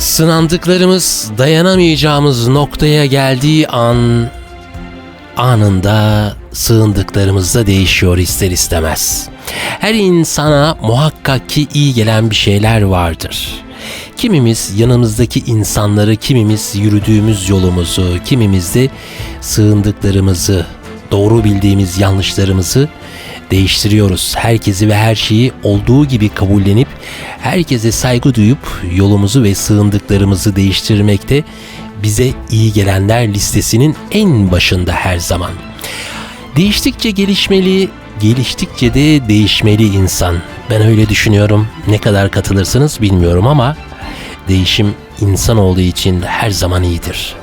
Sınandıklarımız dayanamayacağımız noktaya geldiği an anında sığındıklarımız da değişiyor ister istemez. Her insana muhakkak ki iyi gelen bir şeyler vardır. Kimimiz yanımızdaki insanları, kimimiz yürüdüğümüz yolumuzu, kimimiz de sığındıklarımızı, doğru bildiğimiz yanlışlarımızı değiştiriyoruz. Herkesi ve her şeyi olduğu gibi kabullenip herkese saygı duyup yolumuzu ve sığındıklarımızı değiştirmekte bize iyi gelenler listesinin en başında her zaman. Değiştikçe gelişmeli, geliştikçe de değişmeli insan. Ben öyle düşünüyorum. Ne kadar katılırsınız bilmiyorum ama değişim insan olduğu için her zaman iyidir.